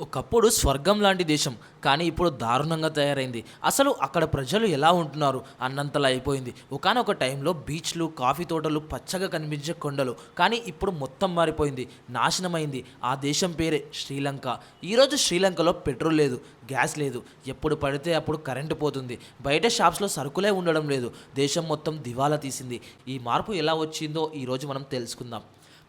ఒకప్పుడు స్వర్గం లాంటి దేశం కానీ ఇప్పుడు దారుణంగా తయారైంది. అసలు అక్కడ ప్రజలు ఎలా ఉంటున్నారు? అన్నంతలా అయిపోయింది. ఒకానొక టైంలో బీచ్లు కాఫీ తోటలు పచ్చగా కనిపించే కొండలు కానీ ఇప్పుడు మొత్తం మారిపోయింది. నాశనమైంది. ఆ దేశం పేరే శ్రీలంక. ఈరోజు శ్రీలంకలో పెట్రోల్ లేదు గ్యాస్ లేదు. ఎప్పుడు పడితే అప్పుడు కరెంటు పోతుంది. బయట షాప్స్లో సరుకులే ఉండడం లేదు. దేశం మొత్తం దివాలా తీసింది. ఈ మార్పు ఎలా వచ్చిందో ఈరోజు మనం తెలుసుకుందాం.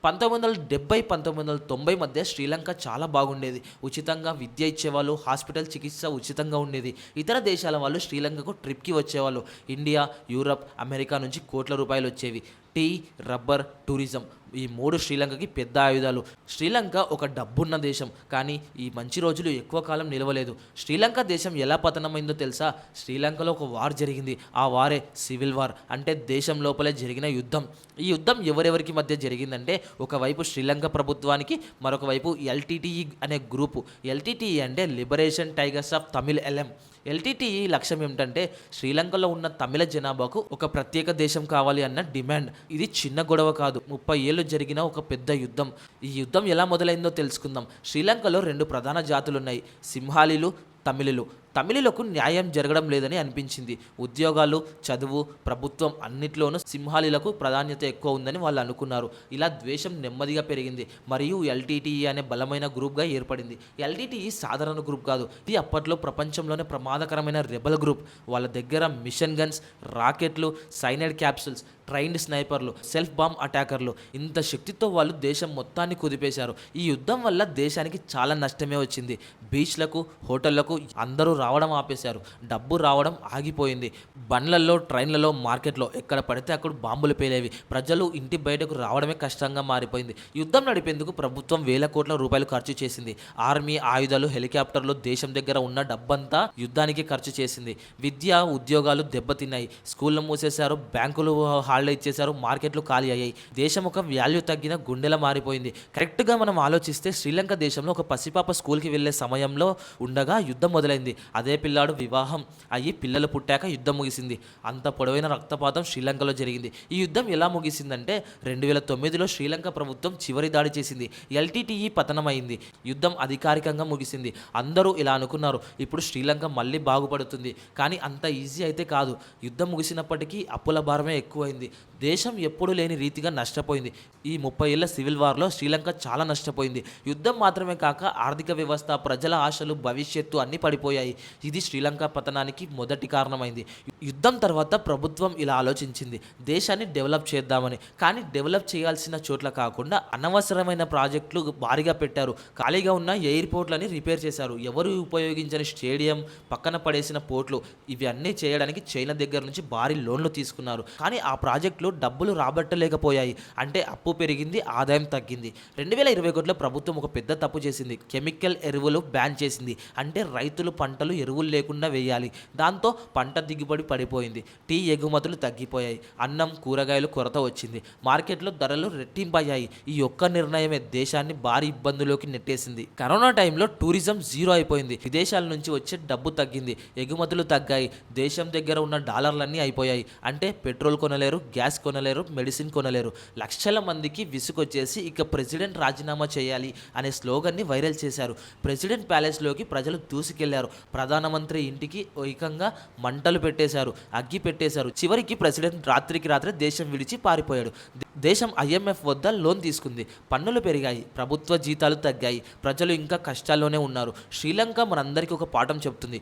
పంతొమ్మిది వందల డెబ్బై పంతొమ్మిది వందల తొంభై మధ్య శ్రీలంక చాలా బాగుండేది. ఉచితంగా విద్య ఇచ్చేవాళ్ళు హాస్పిటల్ చికిత్స ఉచితంగా ఉండేది. ఇతర దేశాల వాళ్ళు శ్రీలంకకు ట్రిప్కి వచ్చేవాళ్ళు. ఇండియా యూరప్ అమెరికా నుంచి కోట్ల రూపాయలు వచ్చేవి. Tea rubber tourism. ఈ మూడు శ్రీలంకకి పెద్ద ఆయుధాలు. శ్రీలంక ఒక డబ్బున్న దేశం కానీ ఈ మంచి రోజులు ఎక్కువ కాలం నిలవలేదు. శ్రీలంక దేశం ఎలా పతనమైందో తెలుసా? శ్రీలంకలో ఒక వార్ జరిగింది. ఆ వారే సివిల్ వార్ అంటే దేశం లోపలే జరిగిన యుద్ధం. ఈ యుద్ధం ఎవరెవరికి మధ్య జరిగిందంటే ఒకవైపు శ్రీలంక ప్రభుత్వానికి మరొక వైపు ఎల్టీటీఈ అనే గ్రూపు. ఎల్టీటీఈ అంటే liberation tigers of Tamil Eelam. LTTE లక్ష్యం ఏమిటంటే శ్రీలంకలో ఉన్న తమిళ జనాభాకు ఒక ప్రత్యేక దేశం కావాలి అన్న డిమాండ్. ఇది చిన్న గొడవ కాదు. ముప్పై ఏళ్ళు జరిగిన ఒక పెద్ద యుద్ధం. ఈ యుద్ధం ఎలా మొదలైందో తెలుసుకుందాం. శ్రీలంకలో రెండు ప్రధాన జాతులు ఉన్నాయి సింహాలీలు తమిళులు. తమిళులకు న్యాయం జరగడం లేదని అనిపించింది. ఉద్యోగాలు చదువు ప్రభుత్వం అన్నిట్లోనూ సింహాలీలకు ప్రాధాన్యత ఎక్కువ ఉందని వాళ్ళు అనుకున్నారు. ఇలా ద్వేషం నెమ్మదిగా పెరిగింది. మరియు ఎల్టీటీఈ అనే బలమైన గ్రూప్గా ఏర్పడింది. ఎల్టీటీఈ సాధారణ గ్రూప్ కాదు. ఇది అప్పట్లో ప్రపంచంలోనే ప్రమాదకరమైన రెబల్ గ్రూప్. వాళ్ళ దగ్గర మిషన్ గన్స్ రాకెట్లు సైనైడ్ క్యాప్సూల్స్ ట్రైన్డ్ స్నైపర్లు సెల్ఫ్ బాంబ్ అటాకర్లు. ఇంత శక్తితో వాళ్ళు దేశం మొత్తాన్ని కుదిపేశారు. ఈ యుద్ధం వల్ల దేశానికి చాలా నష్టమే వచ్చింది. బీచ్లకు హోటళ్ళకు అందరూ రావడం ఆపేశారు. డబ్బు రావడం ఆగిపోయింది. బండ్లలో ట్రైన్లలో మార్కెట్లో ఎక్కడ పడితే అక్కడ బాంబులు పేలేవి. ప్రజలు ఇంటి బయటకు రావడమే కష్టంగా మారిపోయింది. యుద్ధం నడిపేందుకు ప్రభుత్వం వేల కోట్ల రూపాయలు ఖర్చు చేసింది. ఆర్మీ ఆయుధాలు హెలికాప్టర్లు దేశం దగ్గర ఉన్న డబ్బంతా యుద్ధానికి ఖర్చు చేసింది. విద్య ఉద్యోగాలు దెబ్బతిన్నాయి. స్కూళ్ళు మూసేశారు బ్యాంకులు హాలిడే ఇచ్చేశారు మార్కెట్లు ఖాళీ అయ్యాయి. దేశం ఒక వాల్యూ తగ్గిన గుండెల మారిపోయింది. కరెక్ట్గా మనం ఆలోచిస్తే శ్రీలంక దేశంలో ఒక పసిపాప స్కూల్కి వెళ్ళే సమయంలో ఉండగా యుద్ధం మొదలైంది. అదే పిల్లాడు వివాహం అయ్యి పిల్లలు పుట్టాక యుద్ధం ముగిసింది. అంత పొడవైన రక్తపాతం శ్రీలంకలో జరిగింది. ఈ యుద్ధం ఎలా ముగిసిందంటే రెండు వేల తొమ్మిదిలో శ్రీలంక ప్రభుత్వం చివరి దాడి చేసింది. ఎల్టీటీఈ పతనమైంది. యుద్ధం అధికారికంగా ముగిసింది. అందరూ ఇలా అనుకున్నారు. ఇప్పుడు శ్రీలంక మళ్ళీ బాగుపడుతుంది. కానీ అంత ఈజీ అయితే కాదు. యుద్ధం ముగిసినప్పటికీ అప్పుల భారమే ఎక్కువైంది. దేశం ఎప్పుడు లేని రీతిగా నష్టపోయింది. ఈ ముప్పై ఏళ్ళ సివిల్ వార్లో శ్రీలంక చాలా నష్టపోయింది. యుద్ధం మాత్రమే కాక ఆర్థిక వ్యవస్థ ప్రజల ఆశలు భవిష్యత్తు అన్నీ పడిపోయాయి. ఇది శ్రీలంక పతనానికి మొదటి కారణమైంది. యుద్ధం తర్వాత ప్రభుత్వం ఇలా ఆలోచించింది. దేశాన్ని డెవలప్ చేద్దామని. కానీ డెవలప్ చేయాల్సిన చోట్ల కాకుండా అనవసరమైన ప్రాజెక్టులు భారీగా పెట్టారు. ఖాళీగా ఉన్న ఎయిర్పోర్ట్లని రిపేర్ చేశారు. ఎవరు ఉపయోగించని స్టేడియం పక్కన పడేసిన పోర్ట్లు ఇవన్నీ చేయడానికి చైనా దగ్గర నుంచి భారీ లోన్లు తీసుకున్నారు. కానీ ఆ ప్రాజెక్టులు డబ్బులు రాబట్టలేకపోయాయి. అంటే అప్పు పెరిగింది ఆదాయం తగ్గింది. రెండు వేల ఇరవై ఒకటిలో ప్రభుత్వం ఒక పెద్ద తప్పు చేసింది. కెమికల్ ఎరువులు బ్యాన్ చేసింది. అంటే రైతులు పంటలు ఎరువులు లేకుండా వేయాలి. దాంతో పంట దిగుబడి పడిపోయింది. టీ ఎగుమతులు తగ్గిపోయాయి. అన్నం కూరగాయలు కొరత వచ్చింది. మార్కెట్లో ధరలు రెట్టింపయ్యాయి. ఈ ఒక్క నిర్ణయమే దేశాన్ని భారీ ఇబ్బందులోకి నెట్టేసింది. కరోనా టైంలో టూరిజం జీరో అయిపోయింది. విదేశాల నుంచి వచ్చే డబ్బు తగ్గింది. ఎగుమతులు తగ్గాయి. దేశం దగ్గర ఉన్న డాలర్లన్నీ అయిపోయాయి. అంటే పెట్రోల్ కొనలేరు గ్యాస్ కొనలేరు మెడిసిన్ కొనలేరు. లక్షల మందికి విసుగొచ్చేసి ఇక ప్రెసిడెంట్ రాజీనామా చేయాలి అనే స్లోగన్ని వైరల్ చేశారు. ప్రెసిడెంట్ ప్యాలెస్లోకి ప్రజలు దూసుకెళ్ళారు. ప్రధానమంత్రి ఇంటికి ఏకంగా మంటలు పెట్టేశారు. అగ్గి పెట్టేశారు. చివరికి ప్రెసిడెంట్ రాత్రికి రాత్రి దేశం విడిచి పారిపోయాడు. దేశం ఐఎంఎఫ్ వద్ద లోన్ తీసుకుంది. పన్నులు పెరిగాయి ప్రభుత్వ జీతాలు తగ్గాయి ప్రజలు ఇంకా కష్టాల్లోనే ఉన్నారు. శ్రీలంక మనందరికీ ఒక పాఠం చెప్తుంది.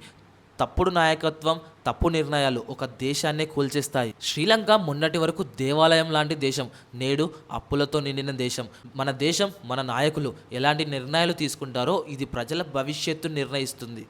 తప్పుడు నాయకత్వం తప్పు నిర్ణయాలు ఒక దేశాన్నే కూల్చేస్తాయి. శ్రీలంక మొన్నటి వరకు దేవాలయం లాంటి దేశం నేడు అప్పులతో నిండిన దేశం. మన దేశం మన నాయకులు ఎలాంటి నిర్ణయాలు తీసుకుంటారో ఇది ప్రజల భవిష్యత్తు నిర్ణయిస్తుంది.